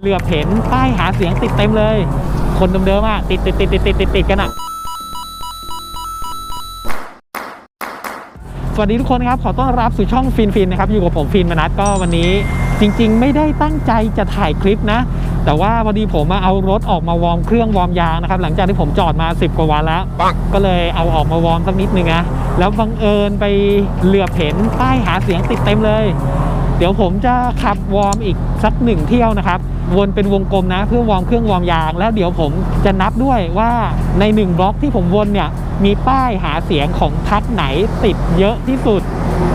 เหลือบเห็นป้ายหาเสียงติดเต็มเลย คนเดิมๆอะติดติดติดติดติดติดติดกันอะ สวัสดีทุกคนครับ ขอต้อนรับสู่ช่องฟินฟินนะครับ อยู่กับผมฟินมนัทก็วันนี้ จริง ๆ ไม่ได้ตั้งใจจะถ่ายคลิปนะ แต่ว่าพอดีผมมาเอารถออกมาวอร์มเครื่องวอร์มยางนะครับ หลังจากที่ผมจอดมา 10 กว่าวันแล้ว ก็เลยเอาออกมาวอร์มสักนิดนึงนะแล้วบังเอิญไปเหลือบเห็นป้ายหาเสียงติดเต็มเลย เดี๋ยวผมจะขับวอร์มอีกสักหนึ่งเที่ยวนะครับ วนเป็นวงกลมนะ เพื่อวอร์มเครื่องวอร์มยาง แล้วเดี๋ยวผมจะนับด้วยว่าในหนึ่งบล็อกที่ผมวนเนี่ยมีป้ายหาเสียงของพักไหนติดเยอะที่สุด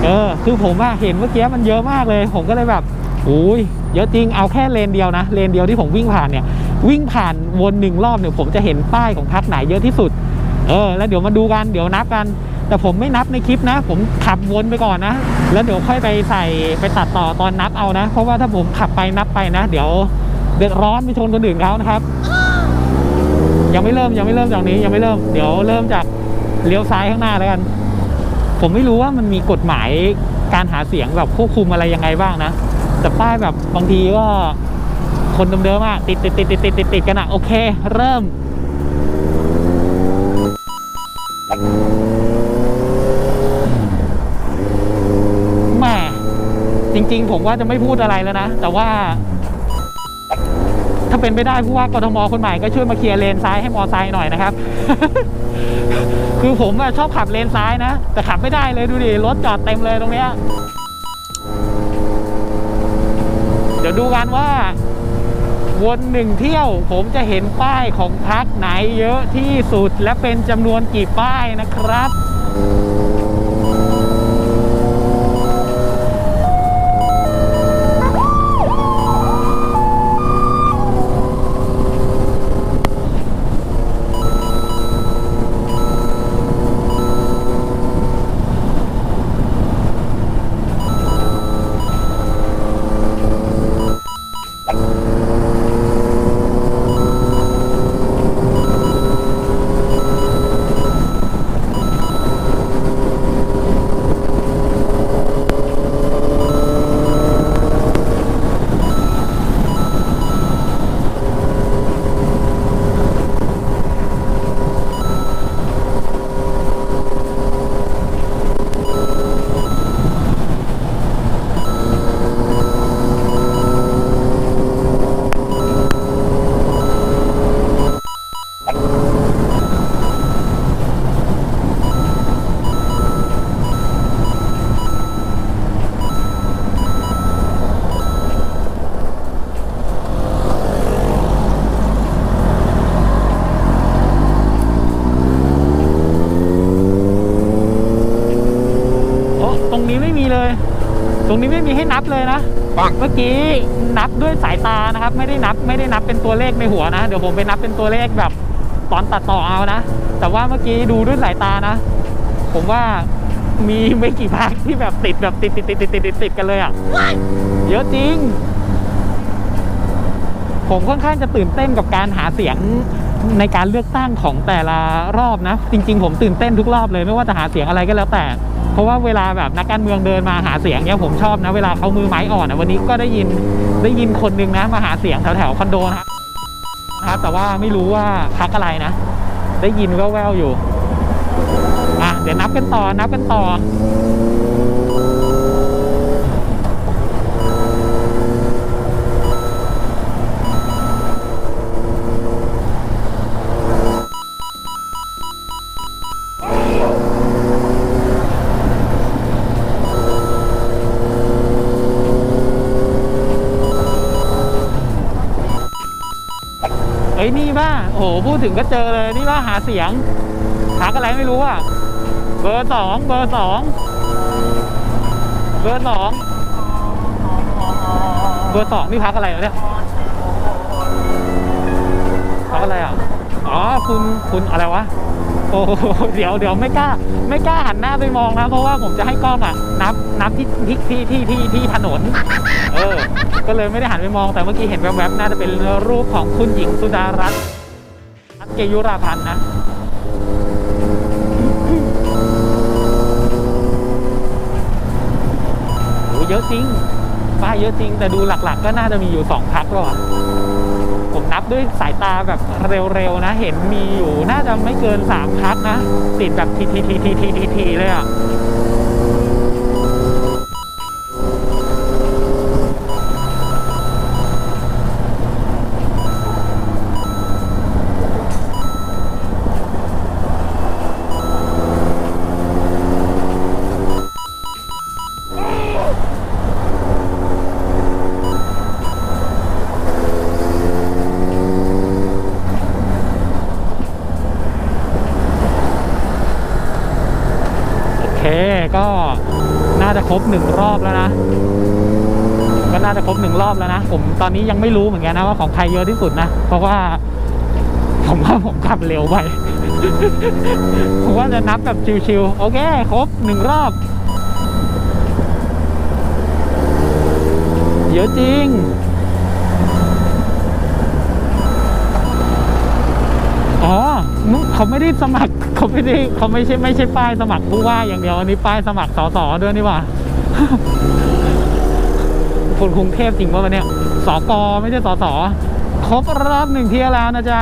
เออคือผมว่าเห็นเมื่อกี้มันเยอะมากเลย ผมก็เลยแบบอุ้ยเยอะจริงเอาแค่เลนเดียวนะเลนเดียวที่ผมวิ่งผ่านเนี่ย วิ่งผ่านวนหนึ่งรอบเนี่ยผมจะเห็นป้ายของพักไหนเยอะที่สุด เออ แล้วเดี๋ยวมาดูกันเดี๋ยวนับกัน แต่ผมไม่นับในคลิปนะ ผมขับวนไปก่อนนะ แล้วเดี๋ยวค่อยไปใส่ไปตัดต่อตอนนับเอานะ เพราะว่าถ้าผมขับไปนับไปนะ เดี๋ยวเดือดร้อนไปชนคนอื่นเขานะครับ ยังไม่เริ่มยังไม่เริ่มจากนี้ยังไม่เริ่ม เดี๋ยวเริ่มจากเลี้ยวซ้ายข้างหน้าแล้วกัน ผมไม่รู้ว่ามันมีกฎหมายการหาเสียงแบบควบคุมอะไรยังไงบ้างนะ แต่ป้ายแบบบางทีก็คนเดิมๆอะติดติดติดติดติดติดกันอะโอเค เริ่ม ริงๆ ผมว่าจะไม่พูดอะไรแล้วนะ แต่ว่า ถ้าเป็นไปได้ผู้ว่ากทมคนใหม่ก็ช่วยมาเคลียร์เลนซ้ายให้มอไซค์หน่อยนะครับ คือผมอชอบขับเลนซ้ายนะ แต่ขับไม่ได้เลยดูดิรถจอดเต็มเลยตรงเนี้ยเดี๋ยวดูกันว่า วนหนึ่งเที่ยว ผมจะเห็นป้ายของพักไหนเยอะที่สุดและเป็นจำนวนกี่ป้ายนะครับ เลย ตรงนี้ไม่มีให้นับเลยนะปังเมื่อกี้นับด้วยสายตานะครับ ไม่ได้นับไม่ได้นับเป็นตัวเลขในหัวนะ เดี๋ยวผมไปนับเป็นตัวเลขแบบตอนตัดต่อเอานะ แต่ว่าเมื่อกี้ดูด้วยสายตานะ ผมว่ามีไม่กี่ภาคที่แบบติดแบบติดติดติดติดติดติดติดกันเลยอะเยอะจริง ผมค่อนข้างจะตื่นเต้นกับการหาเสียง ในการเลือกตั้งของแต่ละรอบนะ จริง ๆ ผมตื่นเต้นทุกรอบเลยไม่ว่าจะหาเสียงอะไรก็แล้วแต่ เพราะว่าเวลาแบบนักการเมืองเดินมาหาเสียงเนี่ยผมชอบนะ เวลาเขามือไม้อ่อนอะวันนี้ก็ได้ยินได้ยินคนนึงนะมาหาเสียงแถวแถวๆคอนโดนะนะครับแต่ว่าไม่รู้ว่าพักอะไรนะ ได้ยินแว่วๆอยู่อะเดี๋ยวนับกันต่อนับกันต่อ เอ้ยนี่ป่ะโอ้โหพูดถึงก็เจอเลยนี่ว่าหาเสียงพักอะไรไม่รู้อะเบอร์สองเบอร์สองเบอร์สองเบอร์สองนี่พักอะไรเนี่ยพักอะไรอะอ๋อคุณคุณอะไรวะ โอ้โหเดี๋ยวเดี๋ยวไม่กล้า ไม่กล้าหันหน้าไปมองนะ เพราะว่าผมจะให้กล้องอะ นับนับที่ที่ที่ที่ที่ถนน เออ ก็เลยไม่ได้หันไปมองแต่เมื่อกี้เห็นแวบๆน่าจะเป็นรูปของคุณหญิงสุดารัตน์เกยุราพันธ์นะโอ้เยอะจริงป้ายเยอะจริง แต่ดูหลัก ๆ ก็น่าจะมีอยู่2พักแล้วอะผมนับ ด้วยสายตาแบบเร็วๆนะ เห็นมีอยู่น่าจะไม่เกิน3พักนะ ติดแบบทีทีทีทีทีทีเลยอะ ครบหนึ่งรอบแล้วนะ ก็น่าจะครบหนึ่งรอบแล้วนะ ผมตอนนี้ยังไม่รู้เหมือนกันนะว่าของใครเยอะที่สุดนะ เพราะว่า ผมว่าผมขับเร็วไป ผมว่าจะนับแบบชิวๆ โอเค ครบหนึ่งรอบ เยอะจริงอ๋อ เขาไม่ได้สมัครเขาไม่ได้เขาไม่ใช่ไม่ใช่ป้ายสมัครผู้ว่าอย่างเดียวอันนี้ป้ายสมัครสสด้วยนี่ว่า คนกรุงเทพจริงป่ะวันเนี้ยสกไม่ใช่สสครบรอบหนึ่งเที่ยวแล้วนะจ๊ะ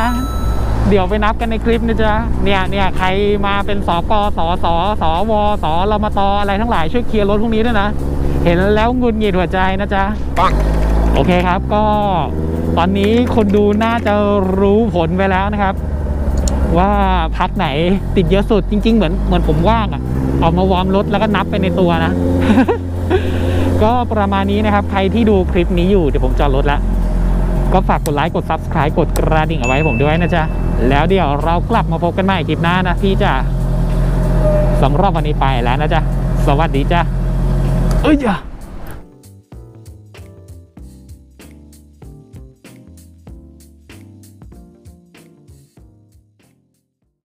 เดี๋ยวไปนับกันในคลิปนะจ๊ะเนี่ยเนี่ยใครมาเป็นสกสสสวสรมตอะไรทั้งหลายช่วยเคลียร์รถพวกนี้ด้วยนะ เห็นแล้วงุนหงิดหัวใจนะจ๊ะโอเคครับก็ตอนนี้คนดูน่าจะรู้ผลไปแล้วนะครับ ว่าพักไหนติดเยอะสุดจริง ๆ เหมือนเหมือนผมว่างอะออกมาวอร์มรถแล้วก็นับไปในตัวนะ ก็ประมาณนี้นะครับ ใครที่ดูคลิปนี้อยู่เดี๋ยวผมจอดรถล้วก็ฝากกดไลค์กด Subscribe กดกระดิ่งเอาไว้ให้ผมด้วยนะจ๊ะ แล้วเดี๋ยวเรากลับมาพบกันใหม่คลิปหน้านะพี่จ้ะสำหรับวันนี้ไปแล้วนะจ๊ะ สวัสดีจ้ะเอ้ยจ้ะ